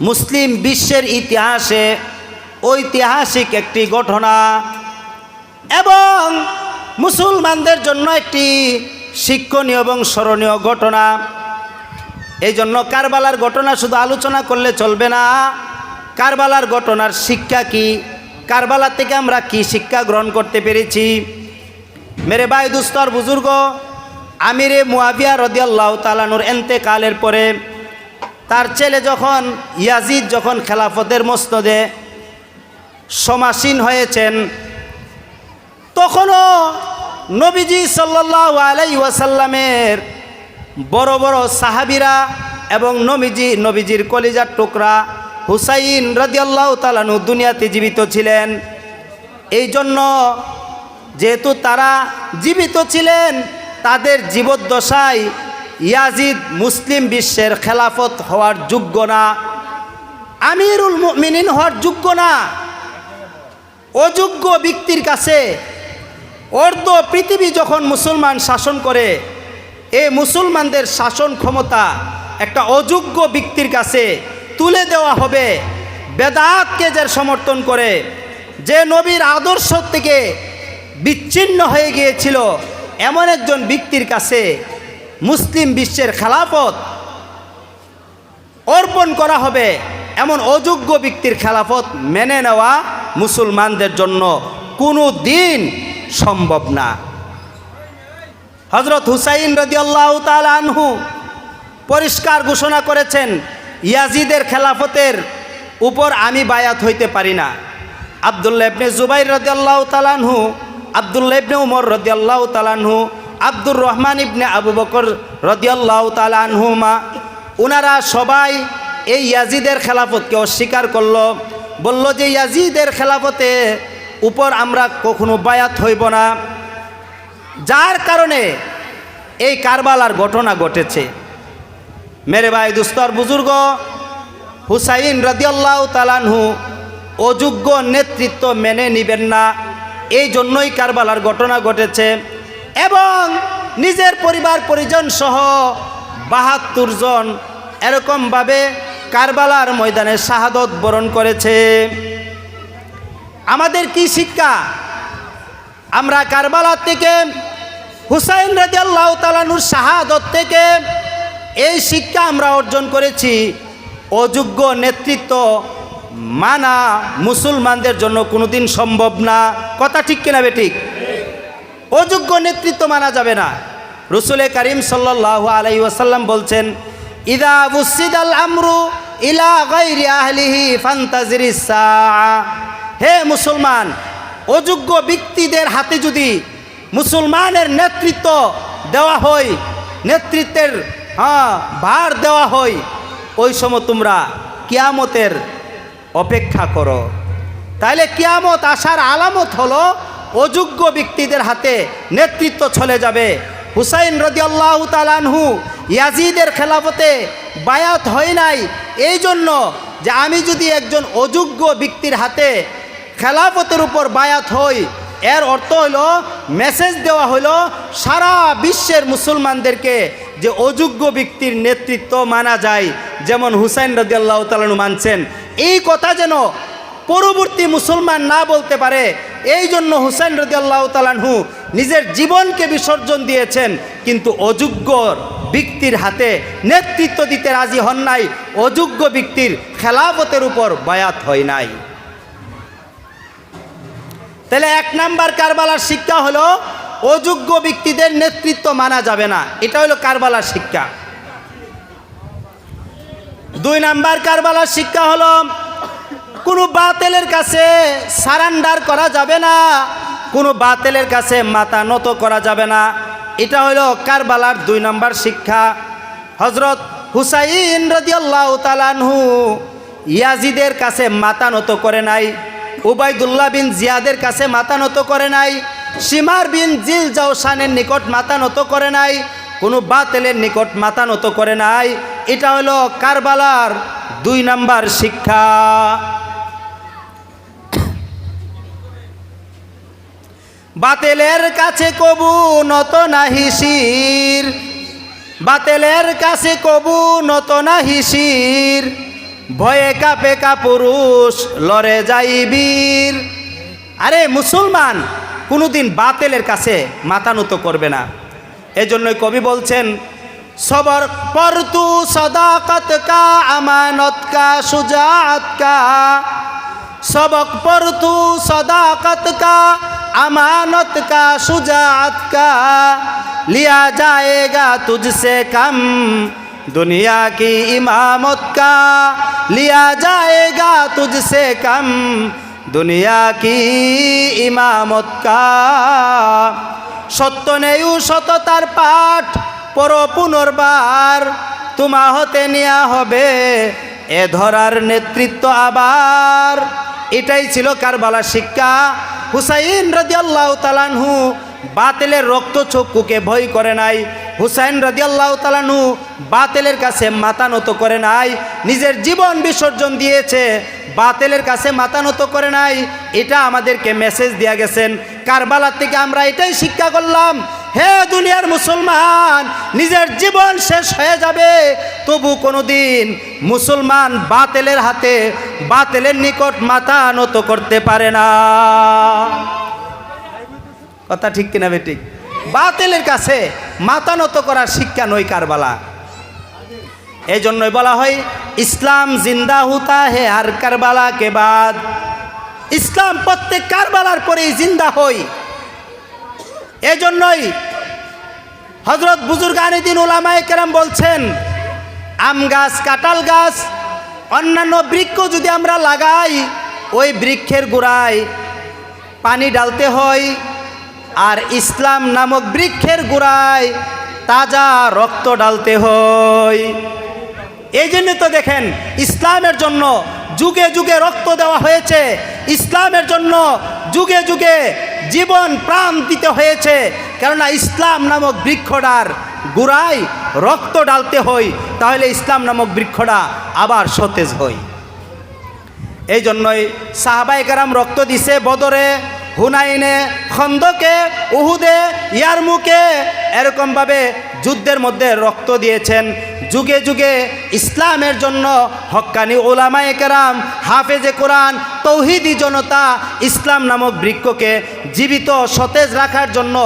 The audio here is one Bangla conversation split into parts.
মুসলিম বিশ্বের ইতিহাসে ঐতিহাসিক একটি ঘটনা এবং মুসলমানদের জন্য একটি শিক্ষণীয় এবং স্মরণীয় ঘটনা। এই জন্য কারবালার ঘটনা শুধু আলোচনা করলে চলবে না। কারবালার ঘটনার শিক্ষা কি? কারবালা থেকে আমরা কি শিক্ষা গ্রহণ করতে পেরেছি? মেরে ভাই, দুস্তর, বুজুর্গ, আমিরে মুয়াবিয়া রদিয়াল্লাহ তালানুর এন্তেকালের পরে তার ছেলে যখন ইয়াজিদ যখন খেলাফতের মস্তদে সমাসীন হয়েছেন, তখনও নবীজি সাল্লাহ আলাই ওয়াসাল্লামের বড় বড় সাহাবিরা এবং নবীজি, নবীজির কলিজার টুকরা হুসাইন রদিয়াল্লাহ তালানু দুনিয়াতে জীবিত ছিলেন। এই জন্য যেহেতু তারা জীবিত ছিলেন, তাদের জীবদ্দশায় ইয়াজিদ মুসলিম বিশ্বের খেলাফত হওয়ার যোগ্য না, আমিরুল মিনিন হওয়ার যোগ্য না। অযোগ্য ব্যক্তির কাছে অর্ধ পৃথিবী যখন মুসলমান শাসন করে এই মুসলমানদের শাসন ক্ষমতা একটা অযোগ্য ব্যক্তির কাছে তুলে দেওয়া হবে। বেদাতকে যে সমর্থন করে যে নবীর আদর্শ থেকে বিচ্ছিন্ন হয়ে গিয়েছিল, এমন একজন ব্যক্তির কাছে মুসলিম বিশ্বের খেলাফত অর্পণ করা হবে এমন অযোগ্য ব্যক্তির খেলাফত মেনে নেওয়া মুসলমানদের জন্য কোনো দিন সম্ভব না। হজরত হুসাইন রদিয়াল্লাহ আনহু পরিষ্কার ঘোষণা করেছেন, ইয়াজিদের খেলাফতের উপর আমি বায়াত হইতে পারি না। আবদুল্লা ইবনে জুবাইর রদিয়াল্লাহ তালানহু আবদুল্লা ইবনে উমর রদিয়াল্লাহ তালানহু আব্দুর রহমান ইবনে আবু বকর রদিয়াল্লাহ তালানহুমা ওনারা সবাই এই ইয়াজিদের খেলাফতকে অস্বীকার করল। বলল যে, ইয়াজিদের খেলাফতে উপর আমরা কখনো বায়াত হইব না। যার কারণে এই কারবালার ঘটনা ঘটেছে। মেরে ভাই দুস্তর বুজুর্গ, হুসাইন রদিয়াল্লাহ তালানহু অযোগ্য নেতৃত্ব মেনে নিবেন না। এই জন্যই কারবালার ঘটনা ঘটেছে। এবং নিজের পরিবার পরিজন সহ বাহাত্তর জন এরকমভাবে কারবালার ময়দানে শাহাদত বরণ করেছে। আমাদের কি শিক্ষা? আমরা কারবালার থেকে হুসাইন রাজি আল্লাহ তালানুর শাহাদত থেকে এই শিক্ষা আমরা অর্জন করেছি। অযোগ্য নেতৃত্ব মানা মুসলমানদের জন্য কোনোদিন সম্ভব না। কথা ঠিক কিনা বেঠিক অযোগ্য নেতৃত্ব মানা যাবে না। রসুলে করিম সাল্লাহ আলাই ওয়াসাল্লাম বলছেন, ইদা বুসিদ আল আমরু ইলা গাইরি আহলিহি হে মুসলমান, অযোগ্য ব্যক্তিদের হাতে যদি মুসলমানের নেতৃত্ব দেওয়া হয়, নেতৃত্বের হ্যাঁ ভার দেওয়া হয়, ওই সময় তোমরা কিয়ামতের অপেক্ষা করো। তাহলে কিয়ামত আসার আলামত হলো অযোগ্য ব্যক্তিদের হাতে নেতৃত্ব চলে যাবে। হুসাইন রদি আল্লাহ তালানহু ইয়াজিদের খেলাফতে বায়াত হয় নাই। এই জন্য যে আমি যদি একজন অযোগ্য ব্যক্তির হাতে খেলাফতের উপর বায়াত হই, এর অর্থ হইল মেসেজ দেওয়া হলো সারা বিশ্বের মুসলমানদেরকে যে অযোগ্য ব্যক্তির নেতৃত্ব মানা যায়। যেমন হুসাইন রদিয়াল্লাহ তালানু মানছেন। এই কথা যেন পরবর্তী মুসলমান না বলতে পারে। এই জন্য হুসাইন রদিয়াল্লাহ তালানহু নিজের জীবনকে বিসর্জন দিয়েছেন, কিন্তু অযোগ্য ব্যক্তির হাতে নেতৃত্ব দিতে রাজি হন নাই। অযোগ্য ব্যক্তির খেলাফতের উপর বায়াত হয় নাই। তাহলে এক নাম্বার কারবালার শিক্ষা হলো, অযোগ্য ব্যক্তিদের নেতৃত্ব মানা যাবে না। এটা হলো কারবালার শিক্ষা। দুই নাম্বার কারবালার শিক্ষা হলো কোনো বাতেলের কাছে সারান্ডার করা যাবে না, কোনো বাতেলের কাছে মাথা নত করা যাবে না। এটা হলো কারবালার দুই নম্বর শিক্ষা। হজরত হুসাইন রদিয়াল্লাহ তালানহু ইয়াজিদের কাছে মাথা নত করে নাই, উবাইদুল্লাহ বিন জিয়াদের কাছে মাথা নত করে নাই, সীমার বিন জিল জাউসানের নিকট মাথা নত করে নাই, কোনো বাতেলের নিকট মাথা নত করে নাই। এটা হলো কারবালার দুই নাম্বার শিক্ষা। বাতেলের কাছে কবু নত নাহি শির। বাতেলের কাছে কবু নত নাহি শির। ভয়ে কাপে কাপুরুষ, লড়ে যাই বীর। আরে মুসলমান, কোনোদিন বাতেলের কাছে মাথা নত করবে না। এজন্যই কবি বলছেন, সবর পর তু সদাকত কা, আমানত কা, সুজাত কা। সবক পর তু সদাকত কা আমানত কা সুজাত কা লিয়া যায়গা তুঝসে কাম। দুনিয়া কি ইমামত কা লিয়া যায়গা তুঝসে কাম। দুনিয়া কি ইমামত কা সত্য নেউ সততার পাঠ, পর পুনর্বার তোমা হতে নেওয়া হবে। এ ধরার নেতৃত্ব আবার। এটাই ছিল কারবালা শিক্ষা। হুসাইন রাজিয়াল্লাহ তালানহু বাতেলের রক্ত চক্ষুকে ভয় করে নাই। হুসাইন রাজিয়াল্লাহ তালানহু বাতেলের কাছে মাথা নত করে নাই। নিজের জীবন বিসর্জন দিয়েছে, বাতেলের কাছে মাথা নত করে নাই। এটা আমাদেরকে মেসেজ দেয়া গেছেন। কারবালার থেকে আমরা এটাই শিক্ষা করলাম হে দুনিয়ার মুসলমান, নিজের জীবন শেষ হয়ে যাবে। তবু কোনোদিন মুসলমান বাতেলের হাতে, বাতেলের নিকট মাথা নত করতে পারে না। কথা ঠিক কিনা বেঠিক বাতেলের কাছে মাথা নত করার শিক্ষা নই কারবালা। এই জন্যই বলা হয়, ইসলাম জিন্দা হুতা হে আর কারবালা কে বাদ। ইসলাম প্রত্যেক কারবালার পরেই জিন্দা হই। এই জন্যই হজরত বুজুর্গানিদিন ওলামায় কেরাম বলছেন, আম গাছ, কাঁঠাল গাছ, অন্যান্য বৃক্ষ যদি আমরা লাগাই, ওই বৃক্ষের গোড়ায় পানি ডালতে হয় আর ইসলাম নামক বৃক্ষের গোড়ায় তাজা রক্ত ডালতে হয়। এই জন্য তো দেখেন, ইসলামের জন্য যুগে যুগে রক্ত দেওয়া হয়েছে। ইসলামের জন্য যুগে যুগে জীবন প্রাণ দিতে হয়েছে। কেননা ইসলাম নামক বৃক্ষটার গুড়ায় রক্ত ডালতে হই তাহলে ইসলাম নামক বৃক্ষটা আবার সতেজ হই এই জন্যই সাহাবাইকার রক্ত দিছে বদরে। হুনাইনে, খন্দকে, উহুদে, ইয়ারমুকে এরকমভাবে যুদ্ধের মধ্যে রক্ত দিয়েছেন। যুগে যুগে ইসলামের জন্য হক্কানি ওলামায়ে কেরাম, হাফেজে কোরআন, তৌহিদি জনতা ইসলাম নামক বৃক্ষকে জীবিত সতেজ রাখার জন্য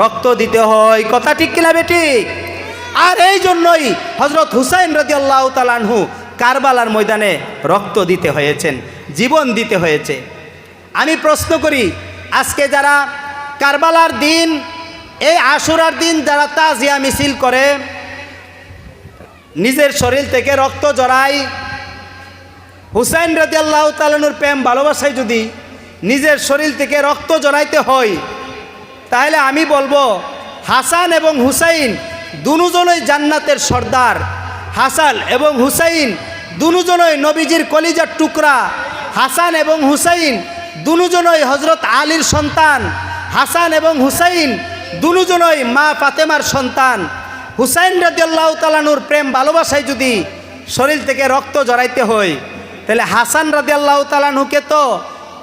রক্ত দিতে হয়। কথা ঠিক কিনা বেটি আর এই জন্যই হজরত হুসাইন রদি আল্লাহ তালানহু কারবালার ময়দানে রক্ত দিতে হয়েছেন, জীবন দিতে হয়েছে। আমি প্রশ্ন করি আজকে যারা কারবালার দিন, এই আশুরার দিন যারা তাজিয়া মিছিল করে, নিজের শরীর থেকে রক্ত জড়ায়, হুসাইন রাজি আল্লাহ তালানুর প্রেম ভালোবাসায় যদি নিজের শরীর থেকে রক্ত জড়াইতে হয়, তাহলে আমি বলব হাসান এবং হুসাইন দুজনই জান্নাতের সর্দার। হাসান এবং হুসাইন দুজনই নবীজির কলিজার টুকরা। হাসান এবং হুসাইন দুজনই হজরত আলীর সন্তান, হাসান এবং হুসাইন দুজনই মা ফাতেমার সন্তান। হুসাইন রাজিয়াল্লাহ তালানুর প্রেম ভালোবাসায় যদি শরীর থেকে রক্ত জড়াইতে হয়, তাহলে হাসান রাজিয়াল্লাহ তালানুকে তো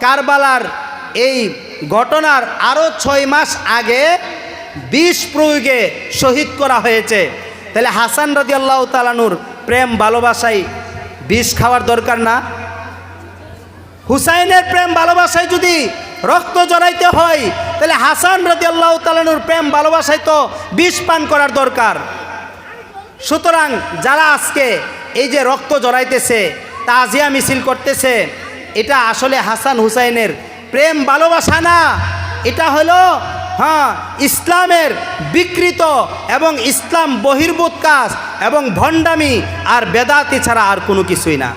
কারবালার এই ঘটনার আরও ছয় মাস আগে বিষ প্রয়োগে শহীদ করা হয়েছে। তাহলে হাসান রাজি আল্লাহ তালানুর প্রেম ভালোবাসায় বিষ খাওয়ার দরকার না। হুসাইনের প্রেম ভালোবাসায় যদি রক্ত জড়াইতে হয়, তাহলে হাসান রাজি আল্লাহ তালানুর প্রেম ভালোবাসায় তো বিষ পান করার দরকার। সুতরাং যারা আজকে এই যে রক্ত জড়াইতেছে, তাজিয়া মিছিল করতেছে, এটা আসলে হাসান হুসাইনের প্রেম ভালোবাসা না। এটা হলো হ্যাঁ ইসলামের বিকৃত এবং ইসলাম বহির্ভূত কাজ এবং ভণ্ডামি আর বেদাতি ছাড়া আর কোনো কিছুই না।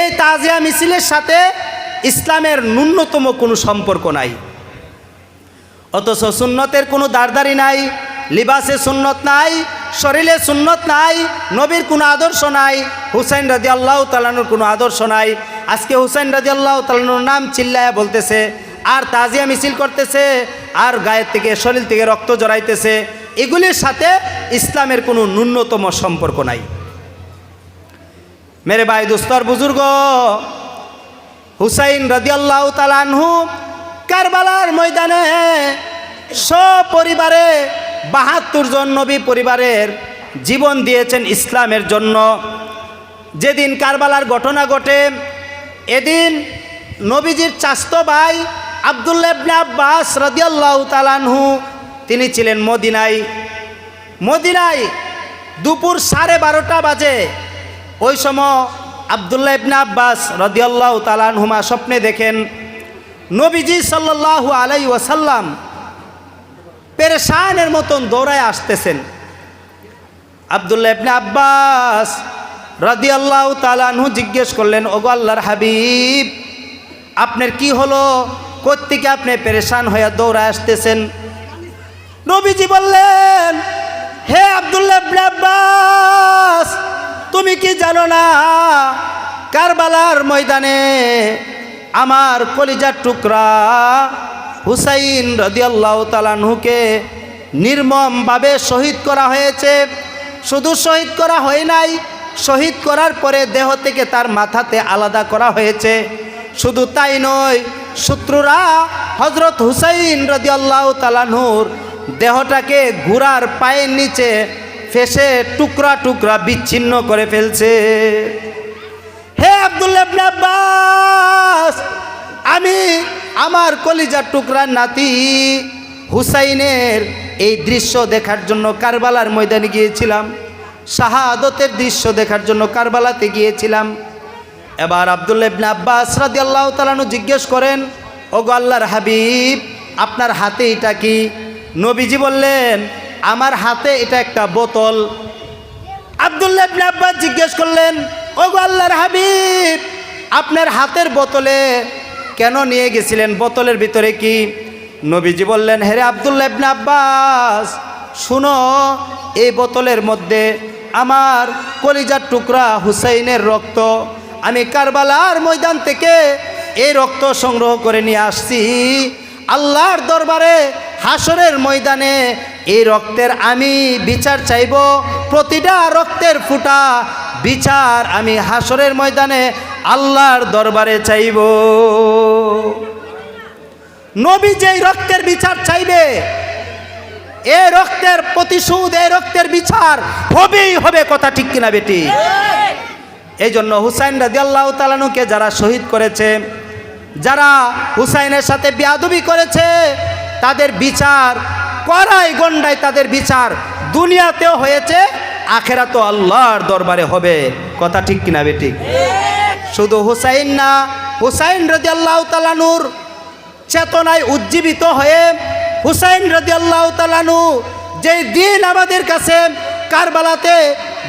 এই তাজিয়া মিছিলের সাথে ইসলামের ন্যূনতম কোনো সম্পর্ক নাই। অথচ সুন্নতের কোনো দারদারি নাই, লিবাসে সুন্নত নাই, শরীরে সুন্নত নাই, নবীর কোনো আদর্শ নাই, হুসাইন রাজি আল্লাহ তালানোর কোনো আদর্শ নাই। আজকে হুসাইন রাজি আল্লাহ তালানোর নাম চিল্লায় বলতেছে, আর তাজিয়া মিছিল করতেছে, আর গায়ের থেকে, শরীর থেকে রক্ত জড়াইতেছে, এগুলির সাথে ইসলামের কোনো ন্যূনতম সম্পর্ক নাই। মেরে ভাই দুস্তর বুজুর্গ, হুসাইন রদিয়াল্লাহ তালানহু কারবালার ময়দানে সপরিবারে বাহাত্তর জন নবী পরিবারের জীবন দিয়েছেন ইসলামের জন্য। যেদিন কারবালার ঘটনা ঘটে, এদিন নবীজির চাস্ত ভাই আবদুল্লাবনে আব্বাস রদিয়াল্লাহ তালানহু তিনি ছিলেন মদিনায়। মদিনায় দুপুর সাড়ে বারোটা বাজে ওই সময় আবদুল্লাহ ইবনে আব্বাস রদিয়াল্লাহ তালানহুমা স্বপ্নে দেখেন নবীজি সাল্লাল্লাহু আলাই ওয়াসাল্লাম পেরেশানের মতন দৌড়ায় আসতেছেন। আবদুল্লাহ ইবনে আব্বাস রাদিয়াল্লাহু তালানহু জিজ্ঞেস করলেন, ওগো আল্লাহর হাবিব, আপনার কি হলো? কোত্থেকে আপনি পেরেশান হয়ে দৌড়ায় আসতেছেন? নবীজি বললেন, হে আবদুল্লাহ আব্বাস তুমি কি জানো না? কারবালার ময়দানে আমার কলিজার টুকরা হুসাইন রদিয়াল্লাহ তালানহুকে নির্মমভাবে শহীদ করা হয়েছে। শুধু শহীদ করা হয় নাই, শহীদ করার পরে দেহ থেকে তার মাথাতে আলাদা করা হয়েছে। শুধু তাই নয়, শত্রুরা হজরত হুসাইন রদিয়াল্লাহ তালানহুর দেহটাকে ঘোড়ার পায়ের নিচে ফেসে টুকরা টুকরা বিচ্ছিন্ন করে ফেলছে। হে ইবনে আব্বাস, আমি আমার কলিজার টুকরার নাতি হুসাইনের এই দৃশ্য দেখার জন্য কারবালার ময়দানে গিয়েছিলাম, শাহাদতের দৃশ্য দেখার জন্য কারবালাতে গিয়েছিলাম। এবার আবদুল্লাহ ইবনে আব্বাস রাদিয়াল্লাহু তাআলা জিজ্ঞেস করেন ও আল্লাহর হাবিব, আপনার হাতে এটা কি? নবীজি বললেন আমার হাতে এটা একটা বোতল। আবদুল্লাহ আব্বাস জিজ্ঞেস করলেন ও আল্লাহর হাবিব, আপনার হাতের বোতলে কেন নিয়ে গেছিলেন? বোতলের ভিতরে কি? নবীজি বললেন হেরে আবদুল্লাহ আব্বাস, শুনো, এই বোতলের মধ্যে আমার কলিজার টুকরা হুসাইনের রক্ত। আমি কারবালার ময়দান থেকে এই রক্ত সংগ্রহ করে নিয়ে আসছি। আল্লাহর দরবারে হাসরের ময়দানে এই রক্তের আমি বিচার চাইব। প্রতিটা রক্তের ফুটা বিচার আমি হাসরের ময়দানে আল্লাহর দরবারে চাইব। নবী যেই রক্তের বিচার চাইবে, এ রক্তের প্রতিশোধ এই রক্তের বিচার হবেই হবে কথা ঠিক কিনা বেটি? এই জন্য হুসাইন রাজি আল্লাহ তালানুকে যারা শহীদ করেছে, যারা হুসাইনের সাথে বিয়াদবি করেছে তাদের বিচার করাই গন্ডায় তাদের বিচার দুনিয়াতেও হয়েছে আখেরা তো আল্লাহর দরবারে হবে। কথা ঠিক কিনা বেটি শুধু হুসাইন না, হুসাইন রাজি আল্লাহ তালানুর চেতনায় উজ্জীবিত হয়ে, হুসাইন রাজি আল্লাহ তালানু যেই দিন আমাদের কাছে কারবালাতে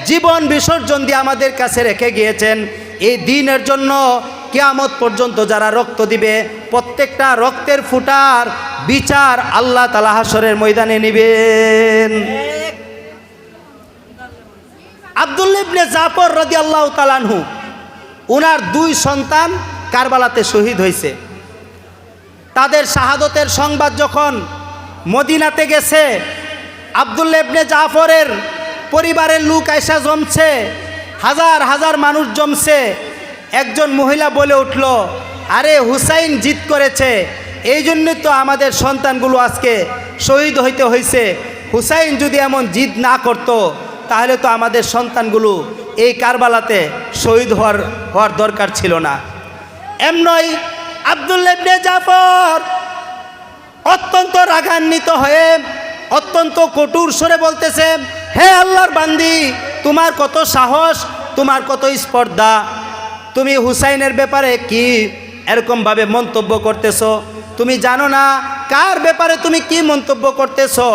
জীবন বিসর্জন দিয়ে আমাদের কাছে রেখে গিয়েছেন, এই দিনের জন্য কিয়ামত পর্যন্ত যারা রক্ত দিবে, প্রত্যেকটা রক্তের ফুটার বিচার আল্লাহ তালা হাসরের ময়দানে নেবেন। আবদুল্লিবনে জাফর রদি আল্লাহ তালানহু ওনার দুই সন্তান কারবালাতে শহীদ হয়েছে। তাদের শাহাদতের সংবাদ যখন মদিনাতে গেছে আবদুল্লেবনে জাফরের পরিবারের লোক আয়সা জমছে, হাজার হাজার মানুষ জমছে একজন মহিলা বলে উঠল, আরে হুসাইন জিত করেছে, এই জন্যই তো আমাদের সন্তানগুলো আজকে শহীদ হইতে হয়েছে হুসাইন যদি এমন জিদ না করত, তাহলে তো আমাদের সন্তানগুলো এই কারবালাতে শহীদ হওয়ার হওয়ার দরকার ছিল না। এমনই আবদুল্লেবনে জাফর অত্যন্ত রাগান্বিত হয়ে অত্যন্ত কটুর সরে বলতেছে, হে আল্লাহর বান্দি, তোমার কত সাহস, তোমার কত স্পর্ধা তুমি হুসাইনের ব্যাপারে কি এরকমভাবে মন্তব্য করতেছো? তুমি জানো না কার ব্যাপারে তুমি কি মন্তব্য করতেছো?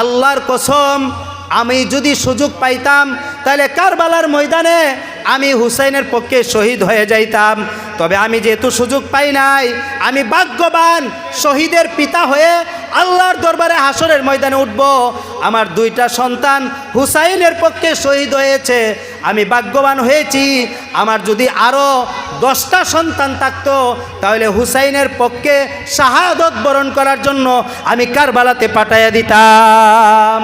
আল্লাহর কসম, আমি যদি সুযোগ পাইতাম, তাহলে কারবালার ময়দানে আমি হুসাইনের পক্ষে শহীদ হয়ে যাইতাম। তবে আমি যেহেতু সুযোগ পাই নাই, আমি ভাগ্যবান শহীদের পিতা হয়ে আল্লাহর দরবারে হাসরের ময়দানে উঠব। আমার দুইটা সন্তান হুসাইনের পক্ষে শহীদ হয়েছে। আমি ভাগ্যবান হয়েছি। আমার যদি আরও দশটা সন্তান থাকতো, তাহলে হুসাইনের পক্ষে শাহাদত বরণ করার জন্য আমি কারবালাতে পাঠাইয়া দিতাম।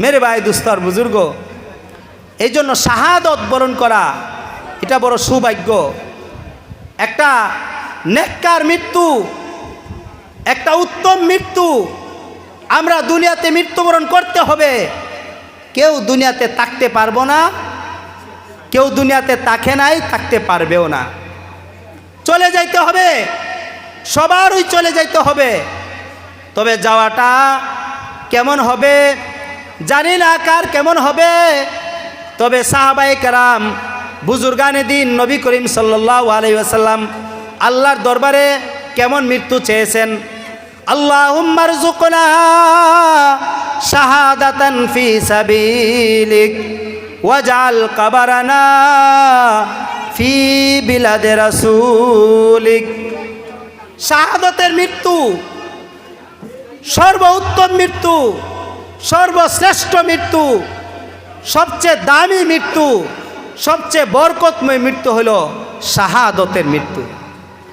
মেরে ভাই দুস্তর, বুজুর্গ এই জন্য শাহাদত বরণ করা, এটা বড় সৌভাগ্য। একটা নেককার মৃত্যু একটা উত্তম মৃত্যু। আমরা দুনিয়াতে মৃত্যুবরণ করতে হবে। কেউ দুনিয়াতে থাকতে পারব না। কেউ দুনিয়াতে তাকে নাই, থাকতে পারবেও না। চলে যাইতে হবে। সবারই চলে যাইতে হবে। তবে যাওয়াটা কেমন হবে জানি না কার কেমন হবে। তবে সাহাবাই কারাম, বুজুর্গানে দিন নবী করিম সাল্লাহ আলাই আসাল্লাম আল্লাহর দরবারে কেমন মৃত্যু চেয়েছেন? আল্লাহ উম্মার জুকনা শাহাদাতান ফি সাবিলিক ওয়াজাল কাবারানা ফি বিলাদে রাসূলিক। শাহাদতের মৃত্যু, সর্বোত্তম মৃত্যু, সর্বশ্রেষ্ঠ মৃত্যু, সবচেয়ে দামি মৃত্যু, সবচেয়ে বরকতময় মৃত্যু হলো শাহাদতের মৃত্যু।